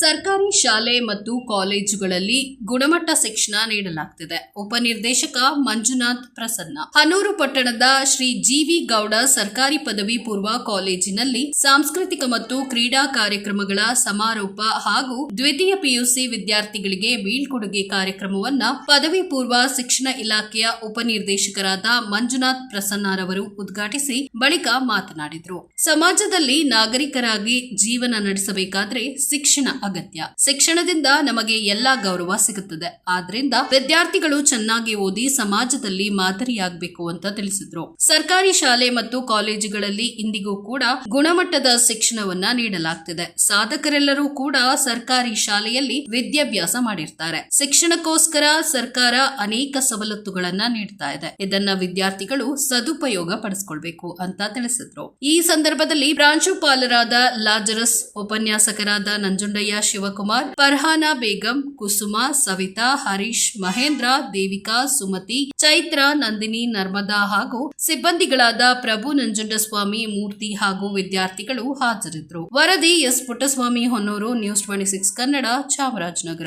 ಸರ್ಕಾರಿ ಶಾಲೆ ಮತ್ತು ಕಾಲೇಜುಗಳಲ್ಲಿ ಗುಣಮಟ್ಟ ಶಿಕ್ಷಣ ನೀಡಲಾಗ್ತಿದೆ. ಉಪನಿರ್ದೇಶಕ ಮಂಜುನಾಥ್ ಪ್ರಸನ್ನ. ಹನೂರು ಪಟ್ಟಣದ ಶ್ರೀ ಜಿವಿ ಗೌಡ ಸರ್ಕಾರಿ ಪದವಿ ಪೂರ್ವ ಕಾಲೇಜಿನಲ್ಲಿ ಸಾಂಸ್ಕೃತಿಕ ಮತ್ತು ಕ್ರೀಡಾ ಕಾರ್ಯಕ್ರಮಗಳ ಸಮಾರೋಪ ಹಾಗೂ ದ್ವಿತೀಯ ಪಿಯುಸಿ ವಿದ್ಯಾರ್ಥಿಗಳಿಗೆ ಬೀಳ್ಕೊಡುಗೆ ಕಾರ್ಯಕ್ರಮವನ್ನ ಪದವಿ ಪೂರ್ವ ಶಿಕ್ಷಣ ಇಲಾಖೆಯ ಉಪನಿರ್ದೇಶಕರಾದ ಮಂಜುನಾಥ್ ಪ್ರಸನ್ನರವರು ಉದ್ಘಾಟಿಸಿ ಬಳಿಕ ಮಾತನಾಡಿದರು. ಸಮಾಜದಲ್ಲಿ ನಾಗರಿಕರಾಗಿ ಜೀವನ ನಡೆಸಬೇಕಾದ್ರೆ ಶಿಕ್ಷಣ ಅಗತ್ಯ. ಶಿಕ್ಷಣದಿಂದ ನಮಗೆ ಎಲ್ಲಾ ಗೌರವ ಸಿಗುತ್ತದೆ. ಆದ್ರಿಂದ ವಿದ್ಯಾರ್ಥಿಗಳು ಚೆನ್ನಾಗಿ ಓದಿ ಸಮಾಜದಲ್ಲಿ ಮಾದರಿಯಾಗಬೇಕು ಅಂತ ತಿಳಿಸಿದ್ರು. ಸರ್ಕಾರಿ ಶಾಲೆ ಮತ್ತು ಕಾಲೇಜುಗಳಲ್ಲಿ ಇಂದಿಗೂ ಕೂಡ ಗುಣಮಟ್ಟದ ಶಿಕ್ಷಣವನ್ನ ನೀಡಲಾಗ್ತಿದೆ. ಸಾಧಕರೆಲ್ಲರೂ ಕೂಡ ಸರ್ಕಾರಿ ಶಾಲೆಯಲ್ಲಿ ವಿದ್ಯಾಭ್ಯಾಸ ಮಾಡಿರ್ತಾರೆ. ಶಿಕ್ಷಣಕ್ಕೋಸ್ಕರ ಸರ್ಕಾರ ಅನೇಕ ಸವಲತ್ತುಗಳನ್ನ ನೀಡ್ತಾ ಇದೆ. ಇದನ್ನ ವಿದ್ಯಾರ್ಥಿಗಳು ಸದುಪಯೋಗ ಪಡಿಸ್ಕೊಳ್ಬೇಕು ಅಂತ ತಿಳಿಸಿದ್ರು. ಈ ಸಂದರ್ಭದಲ್ಲಿ ಪ್ರಾಂಶುಪಾಲರಾದ ಲಾಜರಸ್, ಉಪನ್ಯಾಸಕರಾದ ನಂಜುಂಡಯ್ಯ ಶಿವಕುಮಾರ್, ಫರ್ಹಾನಾ ಬೇಗಂ, ಕುಸುಮ, ಸವಿತಾ, ಹರೀಶ್, ಮಹೇಂದ್ರ, ದೇವಿಕಾ, ಸುಮತಿ, ಚೈತ್ರ, ನಂದಿನಿ, ನರ್ಮದಾ ಹಾಗೂ ಸಿಬ್ಬಂದಿಗಳಾದ ಪ್ರಭು ನಂಜುಂಡಸ್ವಾಮಿ, ಮೂರ್ತಿ ಹಾಗೂ ವಿದ್ಯಾರ್ಥಿಗಳು ಹಾಜರಿದ್ದರು. ವರದಿ S. Puttaswamy, Honnuru, news twenty six Kannada, Chamarajanagar.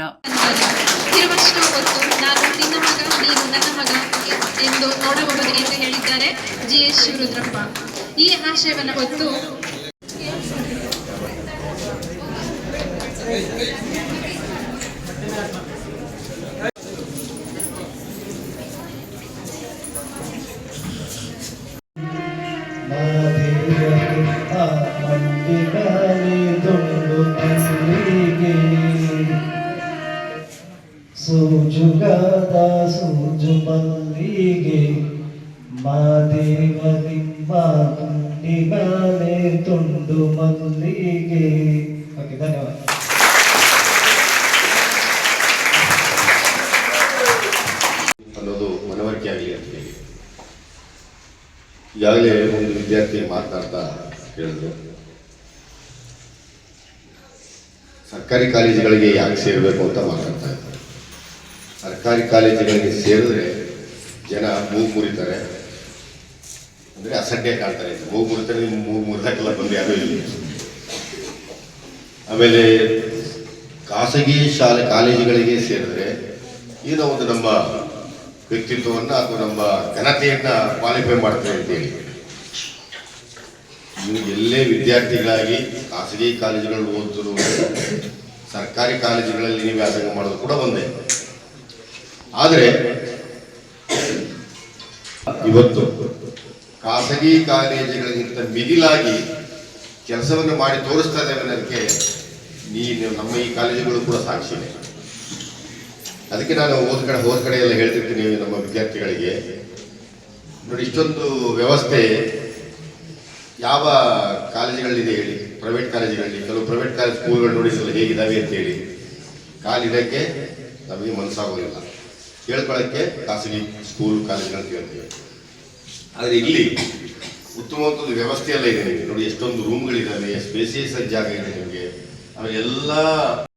ಎಂದು ನೋಡಬಹುದು ಎಂದು ಹೇಳಿದ್ದಾರೆ. ಜಿ. ಎಸ್. ಶಿವರುದ್ರಪ್ಪ. ಈ ಆಶಯವನ್ನು ಹೊತ್ತು സൂചുകതാ സൂചു മല്ലികെ മാദേവനിമ്മാ തുണ്ടു മല്ലികെ ഓക്കെ ധന്യവാദം ಈಗಾಗಲೇ ಒಂದು ವಿದ್ಯಾರ್ಥಿ ಮಾತನಾಡ್ತಾ ಹೇಳಿದ್ರು. ಸರ್ಕಾರಿ ಕಾಲೇಜುಗಳಿಗೆ ಯಾಕೆ ಸೇರಬೇಕು ಅಂತ ಮಾತಾಡ್ತಾ ಇದ್ದಾರೆ ಸರ್ಕಾರಿ ಕಾಲೇಜುಗಳಿಗೆ ಸೇರಿದ್ರೆ ಜನ ಮೂಗು ಮುರಿತಾರೆ. ಅಂದರೆ ಅಸಡ್ಡೆ ಕಾಣ್ತಾರೆ. ಮೂಗು ಮುರಿತಾರೆ ನಿಮ್ಮ ಮೂಗು ಮುರಿದಕ್ಕೆಲ್ಲ ಬಂದು ಯಾರೂ ಇಲ್ಲ. ಆಮೇಲೆ ಖಾಸಗಿ ಶಾಲೆ, ಕಾಲೇಜುಗಳಿಗೆ ಸೇರಿದ್ರೆ ಏನೋ ಒಂದು ನಮ್ಮ ವ್ಯಕ್ತಿತ್ವವನ್ನು ಅಥವಾ ನಮ್ಮ ಘನತೆಯನ್ನ ಕ್ವಾಲಿಫೈ ಮಾಡ್ತೇವೆ ಅಂತೇಳಿ ನೀವು ಎಲ್ಲೇ ವಿದ್ಯಾರ್ಥಿಗಳಾಗಿ ಖಾಸಗಿ ಕಾಲೇಜುಗಳಲ್ಲಿ ಓದಿದ್ರು ಸರ್ಕಾರಿ ಕಾಲೇಜುಗಳಲ್ಲಿ ನೀವು ವ್ಯಾಸಂಗ ಮಾಡೋದು ಕೂಡ ಒಂದೇ. ಆದರೆ, ಇವತ್ತು ಖಾಸಗಿ ಕಾಲೇಜುಗಳಿಗಿಂತ ಮಿಗಿಲಾಗಿ ಕೆಲಸವನ್ನು ಮಾಡಿ ತೋರಿಸ್ತಾ ಇದ್ದೇವೆ ಅನ್ನೋದಕ್ಕೆ ನೀನು ನಮ್ಮ ಈ ಕಾಲೇಜುಗಳು ಕೂಡ ಸಾಕ್ಷಿನೇ. ಅದಕ್ಕೆ ನಾನು ಹೋದ ಕಡೆ ಹೋದ ಕಡೆ ಎಲ್ಲ ಹೇಳ್ತಿರ್ತೀನಿ ನಮ್ಮ ವಿದ್ಯಾರ್ಥಿಗಳಿಗೆ. ನೋಡಿ, ಇಷ್ಟೊಂದು ವ್ಯವಸ್ಥೆ ಯಾವ ಕಾಲೇಜುಗಳಲ್ಲಿದೆ ಹೇಳಿ ಪ್ರೈವೇಟ್ ಕಾಲೇಜುಗಳಲ್ಲಿ. ಕೆಲವು ಪ್ರೈವೇಟ್ ಕಾಲೇಜ್ ಸ್ಕೂಲ್ಗಳು ನೋಡಿದ್ರಲ್ಲ ಹೇಗಿದ್ದಾವೆ ಅಂತ ಹೇಳಿ. ಕಾಲಿಡಕ್ಕೆ ನಮಗೆ ಮನಸ್ಸಾಗೋದಿಲ್ಲ. ಕೇಳ್ಕೊಳ್ಳೋಕ್ಕೆ ಖಾಸಗಿ ಸ್ಕೂಲ್ ಕಾಲೇಜುಗಳು ಕೇಳ್ತೀವಿ ಆದರೆ ಇಲ್ಲಿ ಉತ್ತಮವಾದ ವ್ಯವಸ್ಥೆ ಎಲ್ಲ ಇದೆ ನೋಡಿ, ಎಷ್ಟೊಂದು ರೂಮ್ಗಳಿದ್ದಾವೆ ಸ್ಪೇಸಿಯಸ್ ಜಾಗ ಇದೆ ನಿಮಗೆ. ಆಮೇಲೆ ಎಲ್ಲ